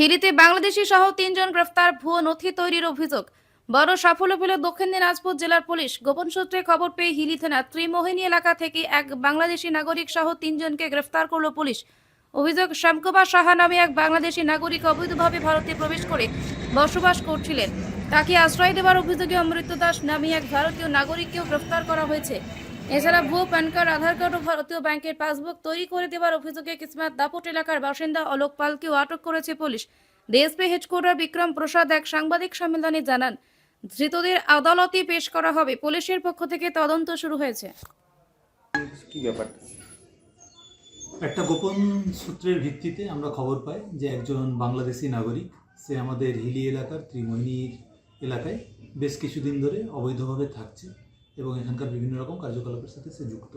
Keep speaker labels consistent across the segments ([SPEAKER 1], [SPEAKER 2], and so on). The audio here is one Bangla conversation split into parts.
[SPEAKER 1] হিলিতে বাংলাদেশি সহ তিনজন গ্রেফতার, ভুয়ো নথি তৈরির অভিযোগ। বড় সাফল্য পেল দক্ষিণ দিনাজপুর জেলার পুলিশ। গোপন সূত্রে খবর পেয়ে হিলি থানা ত্রিমোহিনী এলাকা থেকে এক বাংলাদেশি নাগরিক সহ তিনজনকে গ্রেফতার করল পুলিশ। অভিযোগ, শ্যামকুমার সাহা নামে এক বাংলাদেশি নাগরিক অবৈধভাবে ভারতে প্রবেশ করে বসবাস করছিলেন। তাকে আশ্রয় দেওয়ার অভিযোগে অমৃত দাস নামে এক ভারতীয় নাগরিককেও গ্রেফতার করা হয়েছে। এছাড়া ভুয়ো প্যান কার্ড আধার কার্ড ও ভারতীয় ব্যাংকের পাসবুক তৈরি করে দেওয়ার অভিযোগে কিসমাত দাপট এলাকার বাসিন্দা অলোক পালকেও আটক করেছে police. DSP headquarter Bikram Prasad এক সাংবাদিক সম্মেলনে জানান ধৃতদের আদালতে পেশ করা হবে। পুলিশের পক্ষ থেকে তদন্ত শুরু হয়েছে।
[SPEAKER 2] কি ব্যাপারটা
[SPEAKER 3] একটা গোপন সূত্রের ভিত্তিতে আমরা খবর পাই যে একজন বাংলাদেশি নাগরিক সে আমাদের হিলি এলাকার ত্রিমোহিনীর এলাকায় বেশ কিছুদিন ধরে অবৈধভাবে থাকছে। এবং এখানকার বিভিন্ন রকম কার্যকলাপের সাথে সে যুক্ত।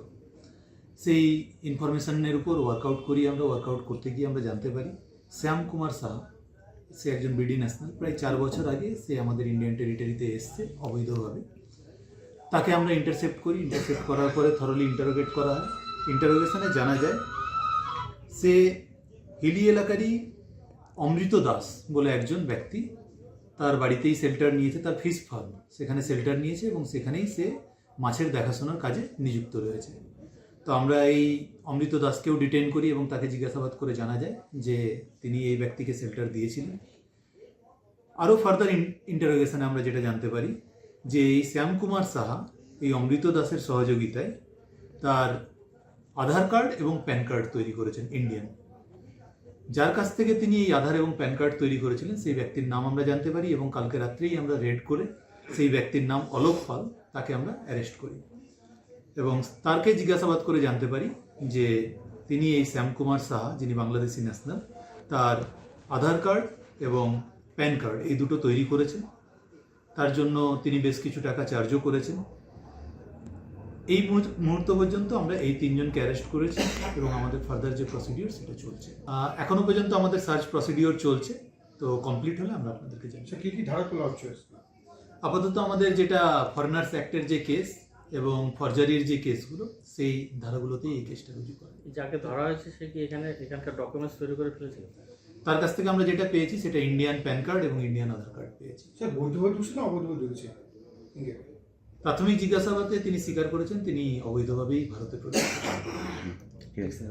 [SPEAKER 3] সেই ইনফরমেশনের উপর ওয়ার্কআউট করি আমরা ওয়ার্কআউট করতে গিয়ে আমরা জানতে পারি, শ্যাম কুমার সাহা, সে একজন বিডি ন্যাশনাল প্রায় চার বছর আগে সে আমাদের ইন্ডিয়ান টেরিটরিতে এসছে অবৈধভাবে। তাকে আমরা ইন্টারসেপ্ট করি ইন্টারসেপ্ট করার পরে থরলি ইন্টারোগেট করা হয়। ইন্টারোগেশনে জানা যায়, সে হিলি এলাকারই অমৃত দাস বলে একজন ব্যক্তি, তার বাড়িতেই শেল্টার নিয়েছে, তার ফিশ ফার্ম সেখানে শেল্টার নিয়েছে এবং সেখানেই সে মাছের দেখাশোনার কাজে নিযুক্ত রয়েছে। তো আমরা এই অমৃত দাসকেও ডিটেন করি এবং তাকে জিজ্ঞাসাবাদ করে জানা যায় যে তিনি এই ব্যক্তিকে শেল্টার দিয়েছিলেন। আরও ফার্দার ইন্টারোগেশনে আমরা যেটা জানতে পারি যে এই শ্যামকুমার সাহা এই অমৃত দাসের সহযোগিতায় তার আধার কার্ড এবং প্যান কার্ড তৈরি করেছেন ইন্ডিয়ান। যার কাছ থেকে তিনি এই আধার এবং প্যান কার্ড তৈরি করেছিলেন সেই ব্যক্তির নাম আমরা জানতে পারি এবং কালকে রাত্রেই আমরা রেড করে সেই ব্যক্তির নাম অলোক পাল, তাকে আমরা অ্যারেস্ট করি। এবং তারকে জিজ্ঞাসাবাদ করে জানতে পারি যে তিনি এই শ্যামকুমার সাহা, যিনি বাংলাদেশি ন্যাশনাল তার আধার কার্ড এবং প্যান কার্ড এই দুটো তৈরি করেছেন। তার জন্য তিনি বেশ কিছু টাকা চার্জও করেছেন। এই মুহূর্ত- পর্যন্ত আমরা এই তিনজনকে অ্যারেস্ট করেছি এবং আমাদের ফার্দার যে প্রসিডিওর সেটা চলছে। এখনও পর্যন্ত আমাদের সার্চ প্রসিডিওর চলছে। তো কমপ্লিট হলে আমরা আপনাদেরকে জানাব
[SPEAKER 4] আচ্ছা কি কি ধারা তোলা হচ্ছে
[SPEAKER 3] আপাতত আমাদের যেটা ফরেনার্স অ্যাক্টের যে কেস এবং ফরজারির যে কেসগুলো সেই ধারাগুলোতেই এই কেসটা রুজু করে
[SPEAKER 2] যাকে ধরা হয়েছে সে কি এখানে এখানকার ডকুমেন্টস তৈরি করে ফেলেছিল
[SPEAKER 3] তার কাছ থেকে আমরা যেটা পেয়েছি সেটা ইন্ডিয়ান প্যান কার্ড এবং ইন্ডিয়ান আধার কার্ড পেয়েছি।
[SPEAKER 4] স্যার বৈধভাবে ঢুকছে না অবৈধভাবে ঢুকছে ইন্ডিয়া
[SPEAKER 3] প্রাথমিক জিজ্ঞাসাবাদে তিনি স্বীকার করেছেন তিনি অবৈধভাবেই ভারতে প্রবেশ করেছেন।